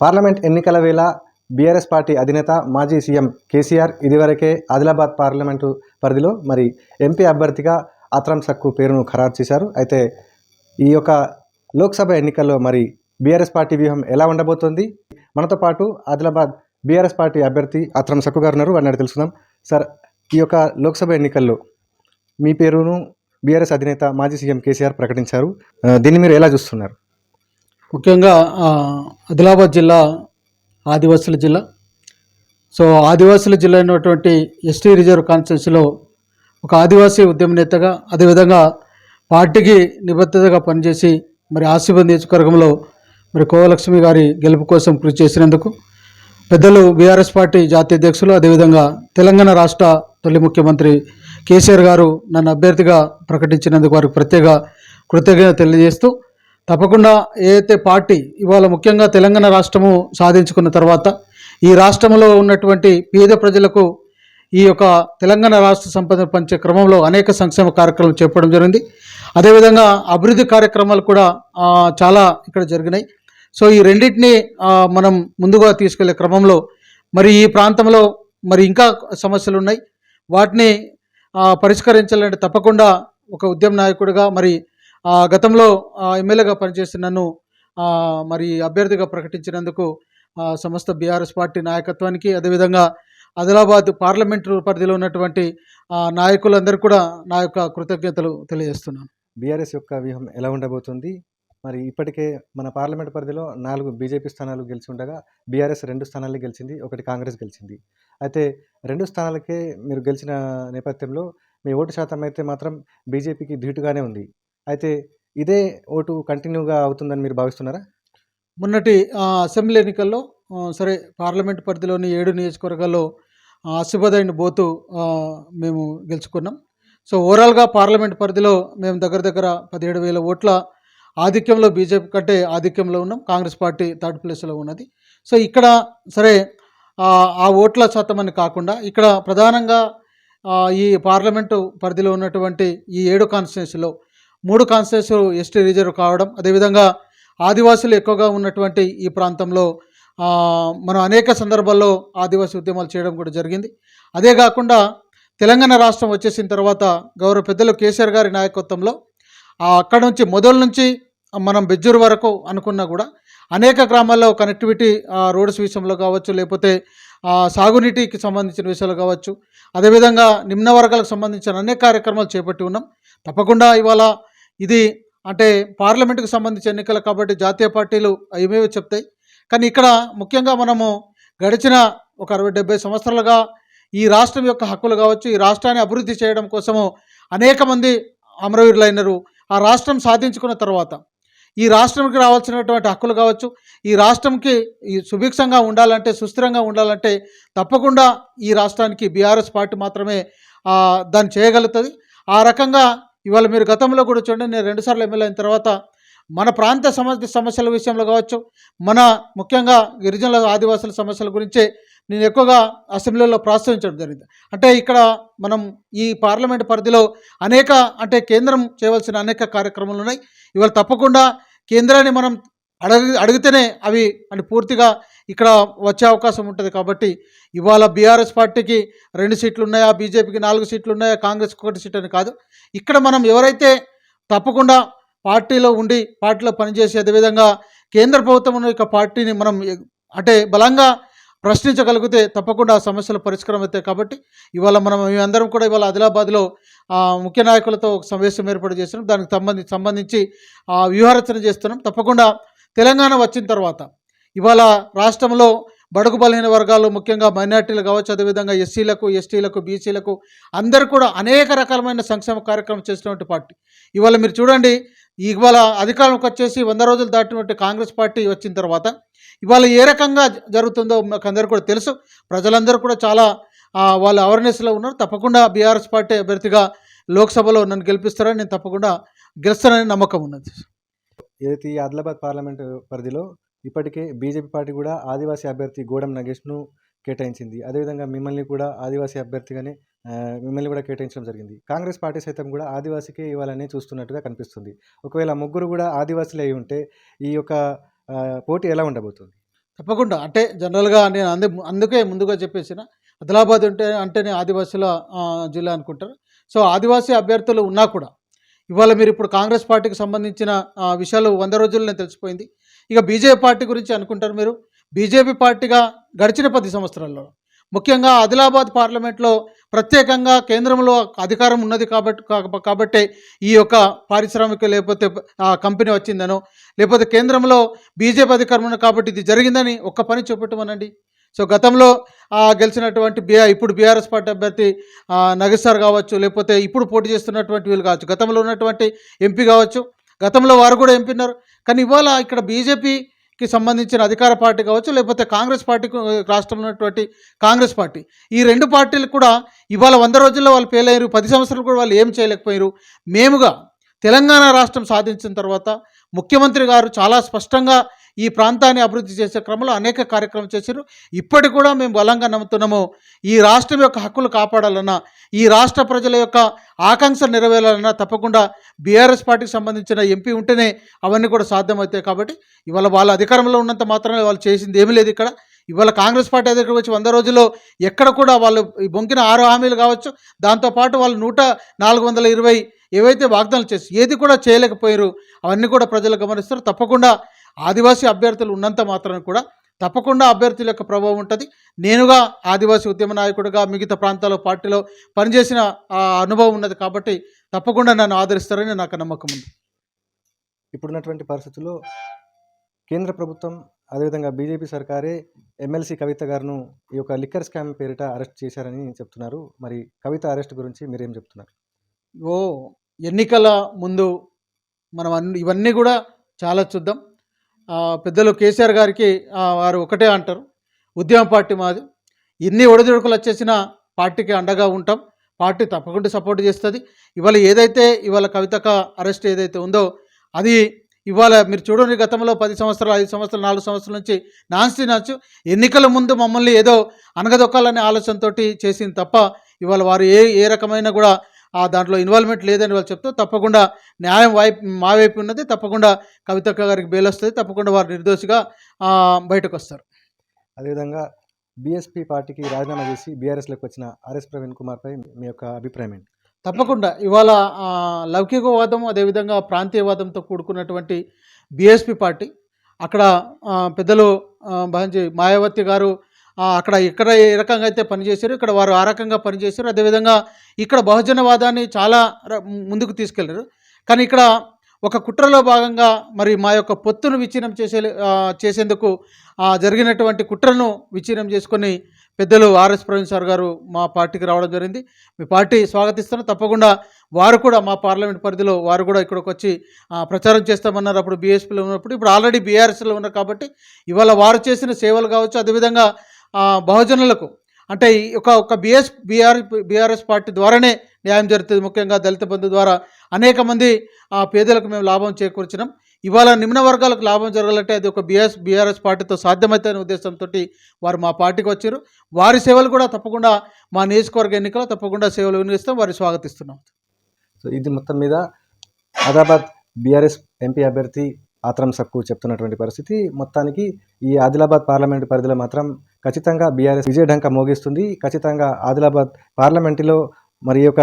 Parliament ఎన్నికల వేళ BRS party అధినేత మాజీ సీఎం కేసీఆర్ ఇదివరకే ఆదిలాబాద్ పార్లమెంటు పరిధిలో మరి ఎంపీ అభ్యర్థిగా ఆత్రం సక్కు పేరును ఖరారు చేశారు. అయితే ఈ యొక్క లోక్సభ ఎన్నికల్లో మరి బీఆర్ఎస్ పార్టీ వ్యూహం ఎలా ఉండబోతోంది? మనతో పాటు ఆదిలాబాద్ బీఆర్ఎస్ పార్టీ అభ్యర్థి ఆత్రం సక్కు గారు ఉన్నారు. వారిని తెలుసుకుందాం. సార్ ఈ యొక్క లోక్సభ ఎన్నికల్లో మీ పేరును బీఆర్ఎస్ అధినేత మాజీ సీఎం కేసీఆర్ ప్రకటించారు. దీన్ని మీరు ఎలా చూస్తున్నారు? ముఖ్యంగా ఆదిలాబాద్ జిల్లా ఆదివాసుల జిల్లా. సో ఆదివాసుల జిల్లా అయినటువంటి ఎస్టీ రిజర్వ్ కాన్స్టిట్యూన్సీలో ఒక ఆదివాసీ ఉద్యమ నేతగా అదేవిధంగా పార్టీకి నిబద్ధతగా పనిచేసి మరి ఆశీర్వాద నియోజకవర్గంలో మరి కోవలక్ష్మి గారి గెలుపు కోసం కృషి చేసినందుకు పెద్దలు బీఆర్ఎస్ పార్టీ జాతీయ అధ్యక్షులు అదేవిధంగా తెలంగాణ రాష్ట్ర తొలి ముఖ్యమంత్రి కేసీఆర్ గారు నన్ను అభ్యర్థిగా ప్రకటించినందుకు వారికి ప్రత్యేక కృతజ్ఞత తెలియజేస్తూ తప్పకుండా ఏదైతే పార్టీ ఇవాళ ముఖ్యంగా తెలంగాణ రాష్ట్రము సాధించుకున్న తర్వాత ఈ రాష్ట్రంలో ఉన్నటువంటి పేద ప్రజలకు ఈ యొక్క తెలంగాణ రాష్ట్ర సంపద పంచే క్రమంలో అనేక సంక్షేమ కార్యక్రమాలు చేపడం జరిగింది. అదేవిధంగా అభివృద్ధి కార్యక్రమాలు కూడా చాలా ఇక్కడ జరిగినాయి. సో ఈ రెండింటిని మనం ముందుగా తీసుకెళ్ళే క్రమంలో మరి ఈ ప్రాంతంలో మరి ఇంకా సమస్యలు ఉన్నాయి. వాటిని పరిష్కరించాలంటే తప్పకుండా ఒక ఉద్యమ నాయకుడిగా మరి గతంలో ఎమ్మెల్యేగా పనిచేసి నన్ను మరి అభ్యర్థిగా ప్రకటించినందుకు సమస్త బీఆర్ఎస్ పార్టీ నాయకత్వానికి అదేవిధంగా ఆదిలాబాద్ పార్లమెంటు పరిధిలో ఉన్నటువంటి నాయకులందరూ కూడా నా యొక్క కృతజ్ఞతలు తెలియజేస్తున్నాను. బీఆర్ఎస్ యొక్క వ్యూహం ఎలా ఉండబోతుంది? మరి ఇప్పటికే మన పార్లమెంట్ పరిధిలో నాలుగు బీజేపీ స్థానాలు గెలిచి ఉండగా బీఆర్ఎస్ రెండు స్థానాలు గెలిచింది ఒకటి కాంగ్రెస్ గెలిచింది. అయితే రెండు స్థానాలకే మీరు గెలిచిన నేపథ్యంలో మీ ఓటు శాతం అయితే మాత్రం బీజేపీకి ధీటుగానే ఉంది. అయితే ఇదే ఓటు కంటిన్యూగా అవుతుందని మీరు భావిస్తున్నారా? మొన్నటి అసెంబ్లీ ఎన్నికల్లో సరే పార్లమెంట్ పరిధిలోని ఏడు నియోజకవర్గాల్లో ఆసిఫదైన బోతు మేము గెలుచుకున్నాం. సో ఓవరాల్గా పార్లమెంట్ పరిధిలో మేము దగ్గర దగ్గర పదిహేడు వేల ఓట్ల ఆధిక్యంలో బీజేపీ కంటే ఆధిక్యంలో ఉన్నాం. కాంగ్రెస్ పార్టీ థర్డ్ ప్లేస్లో ఉన్నది. సో ఇక్కడ సరే ఆ, ఓట్ల శాతం అని కాకుండా ఇక్కడ ప్రధానంగా ఈ పార్లమెంటు పరిధిలో ఉన్నటువంటి ఈ ఏడు కాన్స్టిట్యూన్సీలో మూడు కాన్స్టిట్యూన్సీ ఎస్టీ రిజర్వ్ కావడం అదేవిధంగా ఆదివాసులు ఎక్కువగా ఉన్నటువంటి ఈ ప్రాంతంలో మనం అనేక సందర్భాల్లో ఆదివాసీ ఉద్యమాలు చేయడం కూడా జరిగింది. అదే కాకుండా తెలంగాణ రాష్ట్రం వచ్చేసిన తర్వాత గౌరవ పెద్దలు కేసీఆర్ గారి నాయకత్వంలో అక్కడ నుంచి మొదలు నుంచి మనం బెజ్జూరు వరకు అనుకున్నా కూడా అనేక గ్రామాల్లో కనెక్టివిటీ రోడ్స్ విషయంలో కావచ్చు లేకపోతే సాగునీటికి సంబంధించిన విషయాలు కావచ్చు అదేవిధంగా నిమ్న వర్గాలకు సంబంధించిన అనేక కార్యక్రమాలు చేపట్టి ఉన్నాం. తప్పకుండా ఇవాళ ఇది అంటే పార్లమెంటుకు సంబంధించిన ఎన్నికలు కాబట్టి జాతీయ పార్టీలు ఏమేవో చెప్తాయి. కానీ ఇక్కడ ముఖ్యంగా మనము గడిచిన ఒక అరవై డెబ్బై సంవత్సరాలుగా ఈ రాష్ట్రం యొక్క హక్కులు కావచ్చు ఈ రాష్ట్రాన్ని అభివృద్ధి చేయడం కోసము అనేక మంది అమరవీరులైనరు ఆ రాష్ట్రం సాధించుకున్న తర్వాత ఈ రాష్ట్రంకి రావాల్సినటువంటి హక్కులు కావచ్చు ఈ రాష్ట్రంకి ఈ సుభిక్షంగా ఉండాలంటే సుస్థిరంగా ఉండాలంటే తప్పకుండా ఈ రాష్ట్రానికి బీఆర్ఎస్ పార్టీ మాత్రమే దాన్ని చేయగలుగుతుంది. ఆ రకంగా ఇవాళ మీరు గతంలో కూడా చూడండి నేను రెండుసార్లు ఎమ్మెల్యే అయిన తర్వాత మన ప్రాంత సమస్య సమస్యల విషయంలో కావచ్చు మన ముఖ్యంగా గిరిజనుల ఆదివాసుల సమస్యల గురించే నేను ఎక్కువగా అసెంబ్లీలో ప్రోత్సహించడం జరిగింది. అంటే ఇక్కడ మనం ఈ పార్లమెంట్ పరిధిలో అనేక అంటే కేంద్రం చేయవలసిన అనేక కార్యక్రమాలు ఉన్నాయి. ఇవాళ తప్పకుండా కేంద్రాన్ని మనం అడగ అడిగితేనే అవి అని పూర్తిగా ఇక్కడ వచ్చే అవకాశం ఉంటుంది కాబట్టి ఇవాళ బీఆర్ఎస్ పార్టీకి రెండు సీట్లు ఉన్నాయా బీజేపీకి నాలుగు సీట్లు ఉన్నాయా కాంగ్రెస్కి ఒకటి సీట్ అని కాదు. ఇక్కడ మనం ఎవరైతే తప్పకుండా పార్టీలో ఉండి పార్టీలో పనిచేసి అదేవిధంగా కేంద్ర ప్రభుత్వం యొక్క పార్టీని మనం అంటే బలంగా ప్రశ్నించగలిగితే తప్పకుండా ఆ సమస్యలు పరిష్కారం అవుతాయి కాబట్టి ఇవాళ మనం మేమందరం కూడా ఇవాళ ఆదిలాబాద్లో ముఖ్య నాయకులతో ఒక సమావేశం ఏర్పాటు చేస్తున్నాం. దానికి సంబంధించి సంబంధించి వ్యూహరచన చేస్తున్నాం. తప్పకుండా తెలంగాణ వచ్చిన తర్వాత ఇవాళ రాష్ట్రంలో బడుగు బలహీన వర్గాలు ముఖ్యంగా మైనార్టీలు కావచ్చు అదేవిధంగా ఎస్సీలకు ఎస్టీలకు బీసీలకు అందరూ కూడా అనేక రకాలమైన సంక్షేమ కార్యక్రమం చేసినటువంటి పార్టీ. ఇవాళ మీరు చూడండి ఇవాళ అధికారంలోకి వచ్చేసి వంద రోజులు దాటినటువంటి కాంగ్రెస్ పార్టీ వచ్చిన తర్వాత ఇవాళ ఏ రకంగా జరుగుతుందో మాకు అందరూ కూడా తెలుసు. ప్రజలందరూ కూడా చాలా వాళ్ళ అవేర్నెస్లో ఉన్నారు. తప్పకుండా బీఆర్ఎస్ పార్టీ అభ్యర్థిగా లోక్సభలో నన్ను గెలిపిస్తారని నేను తప్పకుండా గెలుస్తానని నమ్మకం ఉన్నది. ఏదైతే ఈ ఆదిలాబాద్ పార్లమెంట్ పరిధిలో ఇప్పటికే బీజేపీ పార్టీ కూడా ఆదివాసీ అభ్యర్థి గూడెం నగేష్ను కేటాయించింది. అదేవిధంగా మిమ్మల్ని కూడా ఆదివాసీ అభ్యర్థిగానే మిమ్మల్ని కూడా కేటాయించడం జరిగింది. కాంగ్రెస్ పార్టీ సైతం కూడా ఆదివాసీకే ఇవ్వాలని చూస్తున్నట్టుగా కనిపిస్తుంది. ఒకవేళ ముగ్గురు కూడా ఆదివాసీలు అయి ఉంటే ఈ యొక్క పోటీ ఎలా ఉండబోతుంది? తప్పకుండా. అంటే జనరల్గా నేను అందు అందుకే ముందుగా చెప్పేసిన ఆదిలాబాద్ ఉంటే అంటేనే ఆదివాసుల జిల్లా అనుకుంటారు. సో ఆదివాసీ అభ్యర్థులు ఉన్నా కూడా ఇవాళ మీరు ఇప్పుడు కాంగ్రెస్ పార్టీకి సంబంధించిన విషయాలు వంద రోజుల్లోనే తెలిసిపోయింది. ఇక బీజేపీ పార్టీ గురించి అనుకుంటారు మీరు. బీజేపీ పార్టీగా గడిచిన పది సంవత్సరాల్లో ముఖ్యంగా ఆదిలాబాద్ పార్లమెంట్లో ప్రత్యేకంగా కేంద్రంలో అధికారం ఉన్నది కాబట్టి కా- కాబట్టే ఈ యొక్క పారిశ్రామిక లేకపోతే కంపెనీ వచ్చిందనో లేకపోతే కేంద్రంలో బీజేపీ అధికారం ఉన్నది కాబట్టి ఇది జరిగిందని ఒక్క పని చూపెట్టమనండి. సో గతంలో గెలిచినటువంటి బిఆర్ ఇప్పుడు బీఆర్ఎస్ పార్టీ అభ్యర్థి నగేశ్వర్ కావచ్చు లేకపోతే ఇప్పుడు పోటీ చేస్తున్నటువంటి వీళ్ళు కావచ్చు. గతంలో ఉన్నటువంటి ఎంపీ కావచ్చు. గతంలో వారు కూడా ఎంపీ ఉన్నారు. కానీ ఇవాళ ఇక్కడ బీజేపీకి సంబంధించిన అధికార పార్టీ కావచ్చు లేకపోతే కాంగ్రెస్ పార్టీకి రాష్ట్రంలో ఉన్నటువంటి కాంగ్రెస్ పార్టీ. ఈ రెండు పార్టీలు కూడా ఇవాళ వంద రోజుల్లో వాళ్ళు ఫెయిల్ అయ్యారు పది సంవత్సరాలు కూడా వాళ్ళు ఏం చేయలేకపోయారు మేముగా తెలంగాణ రాష్ట్రం సాధించిన తర్వాత ముఖ్యమంత్రి గారు చాలా స్పష్టంగా ఈ ప్రాంతాన్ని అభివృద్ధి చేసే క్రమంలో అనేక కార్యక్రమాలు చేశారు. ఇప్పటికి కూడా మేము బలంగా నమ్ముతున్నాము. ఈ రాష్ట్రం యొక్క హక్కులు కాపాడాలన్నా ఈ రాష్ట్ర ప్రజల యొక్క ఆకాంక్షలు నెరవేరాలన్నా తప్పకుండా బీఆర్ఎస్ పార్టీకి సంబంధించిన ఎంపీ ఉంటేనే అవన్నీ కూడా సాధ్యమవుతాయి కాబట్టి ఇవాళ వాళ్ళ అధికారంలో ఉన్నంత మాత్రమే వాళ్ళు చేసింది ఏమీ లేదు ఇక్కడ. ఇవాళ కాంగ్రెస్ పార్టీ దగ్గర వచ్చి వంద రోజుల్లో ఎక్కడ కూడా వాళ్ళు బొంకిన ఆరు హామీలు కావచ్చు. దాంతోపాటు వాళ్ళు నూట నాలుగు వందల ఇరవై ఏవైతే వాగ్దానాలు చేసి ఏది కూడా చేయలేకపోయారు అవన్నీ కూడా ప్రజలు గమనిస్తారు. తప్పకుండా ఆదివాసీ అభ్యర్థులు ఉన్నంత మాత్రం కూడా తప్పకుండా అభ్యర్థుల యొక్క ప్రభావం ఉంటుంది. నేనుగా ఆదివాసీ ఉద్యమ నాయకుడిగా మిగతా ప్రాంతాల్లో పార్టీలో పనిచేసిన ఆ అనుభవం ఉన్నది కాబట్టి తప్పకుండా నన్ను ఆదరిస్తారని నాకు నమ్మకం ఉంది. ఇప్పుడున్నటువంటి పరిస్థితుల్లో కేంద్ర ప్రభుత్వం అదేవిధంగా బీజేపీ సర్కారే ఎమ్మెల్సీ కవిత గారును ఈ యొక్క లిక్కర్ స్కామ్ పేరిట అరెస్ట్ చేశారని చెప్తున్నారు. మరి కవిత అరెస్ట్ గురించి మీరేం చెప్తున్నారు? ఓ ఎన్నికల ముందు మనం అన్ని ఇవన్నీ కూడా చాలా చూద్దాం. పెద్దలు కేసీఆర్ గారికి వారు ఒకటే అంటారు. ఉద్యమ పార్టీ మాది. ఎన్ని ఒడిదుడుకులు వచ్చేసిన పార్టీకి అండగా ఉంటాం. పార్టీ తప్పకుండా సపోర్ట్ చేస్తుంది. ఇవాళ ఏదైతే ఇవాళ కవితక అరెస్ట్ ఏదైతే ఉందో అది ఇవాళ మీరు చూడండి గతంలో పది సంవత్సరాలు ఐదు సంవత్సరాలు నాలుగు సంవత్సరాల నుంచి నాన్స్టీ నాచు ఎన్నికల ముందు మమ్మల్ని ఏదో అనగదొక్కాలనే ఆలోచనతోటి చేసింది తప్ప ఇవాళ వారు ఏ ఏ రకమైన కూడా ఆ దాంట్లో ఇన్వాల్వ్మెంట్ లేదని వాళ్ళు చెప్తూ తప్పకుండా న్యాయం వైపు మా వైపు ఉన్నది తప్పకుండా కవితక్క గారికి బెయిల్ వస్తుంది తప్పకుండా వారు నిర్దోషిగా బయటకు వస్తారు. అదేవిధంగా బీఎస్పీ పార్టీకి రాజీనామా చేసి బీఆర్ఎస్లోకి వచ్చిన ఆర్ఎస్ ప్రవీణ్ కుమార్పై మీ యొక్క అభిప్రాయం ఏంటి? తప్పకుండా. ఇవాళ లౌకికవాదం అదేవిధంగా ప్రాంతీయవాదంతో కూడుకున్నటువంటి బీఎస్పీ పార్టీ అక్కడ పెద్దలు భాంజీ మాయావతి గారు అక్కడ ఇక్కడ ఏ రకంగా అయితే పనిచేశారు ఇక్కడ వారు ఆ రకంగా పనిచేశారు అదేవిధంగా ఇక్కడ బహుజనవాదాన్ని చాలా ర- ముందుకు తీసుకెళ్ళారు. కానీ ఇక్కడ ఒక కుట్రలో భాగంగా మరి మా యొక్క పొత్తును విచ్ఛిన్నం చేసే చేసేందుకు జరిగినటువంటి కుట్రను విచ్ఛిన్నం చేసుకొని పెద్దలు ఆర్ఎస్ ప్రవీణ్ సార్ గారు మా పార్టీకి రావడం జరిగింది. మీ పార్టీ స్వాగతిస్తున్నా. తప్పకుండా వారు కూడా మా పార్లమెంట్ పరిధిలో వారు కూడా ఇక్కడికి వచ్చి ప్రచారం చేస్తామన్నారు. అప్పుడు బీఎస్పీలో ఉన్నప్పుడు ఇప్పుడు ఆల్రెడీ బీఆర్ఎస్లో ఉన్నారు కాబట్టి ఇవాళ వారు చేసిన సేవలు కావచ్చు. అదేవిధంగా బహుజనులకు. అంటే ఈ ఒక ఒక బిఎస్ బీఆర్ బీఆర్ఎస్ పార్టీ ద్వారానే న్యాయం జరుగుతుంది. ముఖ్యంగా దళిత బంధు ద్వారా అనేక మంది ఆ, పేదలకు మేము లాభం చేకూర్చినాం. ఇవాళ నిమ్న వర్గాలకు లాభం జరగాలంటే అది ఒక బిఎస్ బీఆర్ఎస్ పార్టీతో సాధ్యమవుతాయనే ఉద్దేశంతో వారు మా పార్టీకి వచ్చారు. వారి సేవలు కూడా తప్పకుండా మా నియోజకవర్గ ఎన్నికలో తప్పకుండా సేవలు వినియోగిస్తాం. వారిని స్వాగతిస్తున్నాం. సో ఇది మొత్తం మీద ఆదిలాబాద్ బీఆర్ఎస్ ఎంపీ అభ్యర్థి ఆత్రం సక్కు చెప్తున్నటువంటి పరిస్థితి. మొత్తానికి ఈ ఆదిలాబాద్ పార్లమెంటు పరిధిలో మాత్రం ఖచ్చితంగా బీఆర్ఎస్ విజయఢంక మోగిస్తుంది. ఖచ్చితంగా ఆదిలాబాద్ పార్లమెంటులో మరి యొక్క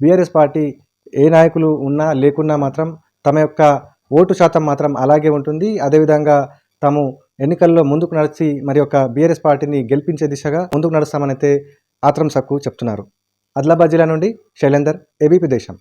బీఆర్ఎస్ పార్టీ ఏ నాయకులు ఉన్నా లేకున్నా మాత్రం తమ యొక్క ఓటు శాతం మాత్రం అలాగే ఉంటుంది. అదేవిధంగా తాము ఎన్నికల్లో ముందుకు నడిచి మరి యొక్క బీఆర్ఎస్ పార్టీని గెలిపించే దిశగా ముందుకు నడుస్తామనైతే ఆత్రం సక్కు చెప్తున్నారు. ఆదిలాబాద్ జిల్లా నుండి శైలేందర్ ఏబీపీ దేశం.